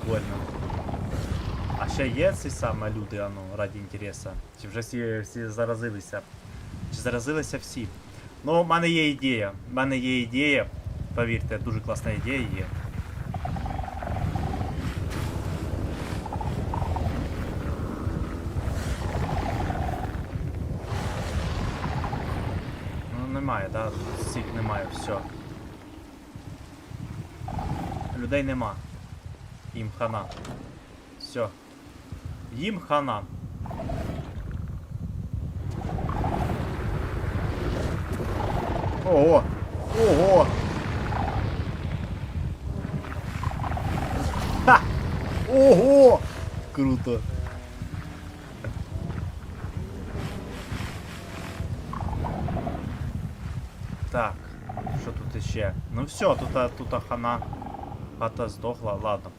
прикольно. А ще є ці саме люди, а ну, раді інтереса. Чи вже всі, всі заразилися? Чи заразилися всі? Ну, в мене є ідея. В мене є ідея. Повірте, дуже класна ідея є. Ну, немає, да? Всіх немає, все. Людей нема. Їм хана. Все. Їм хана. Ого! Ого! Ха! Ого! Круто! Так, що тут іще? Ну все, тут, тут хана. Хата здохла. Ладно,